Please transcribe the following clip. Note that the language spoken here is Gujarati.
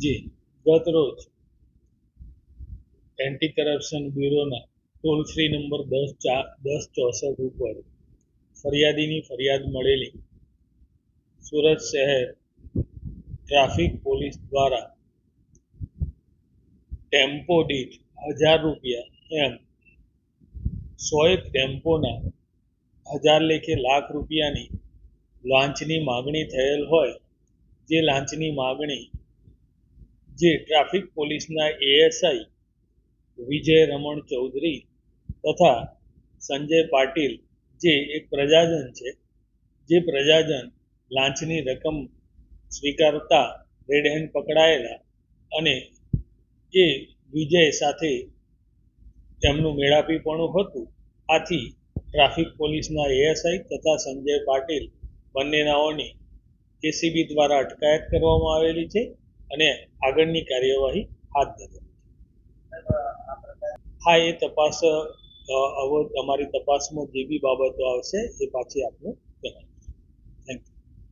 જે. ગત રોજ એન્ટી કરપ્શન બ્યુરોના ટોલ ફ્રી નંબર દસ ચાર દસ ચોસઠ ઉપર ફરિયાદીની ફરિયાદ મળેલી. સુરત શહેર ટ્રાફિક પોલીસ દ્વારા ટેમ્પો દીઠ હજાર રૂપિયા એમ સોએક ટેમ્પોના હજાર લેખે લાખ રૂપિયાની લાંચની માગણી થયેલ હોય, જે લાંચની માગણી જે ટ્રાફિક પોલીસના એએસઆઈ વિજય રમણ ચૌધરી તથા સંજય પાટીલ જે એક પ્રજાજન છે, જે પ્રજાજન લાંચની રકમ સ્વીકારતા રેડ હેન્ડ પકડાયેલા અને એ વિજય સાથે તેમનું મેળાપીપણું હતું. આથી ટ્રાફિક પોલીસના એએસઆઈ તથા સંજય પાટીલ બંનેનાઓની એસીબી દ્વારા અટકાયત કરવામાં આવેલી છે. અને આગળની કાર્યવાહી હાથ ધરી. હા, એ તપાસ હવે અમારી તપાસમાં જે બી બાબતો આવશે, એ પાછી આપને જણાવીશ.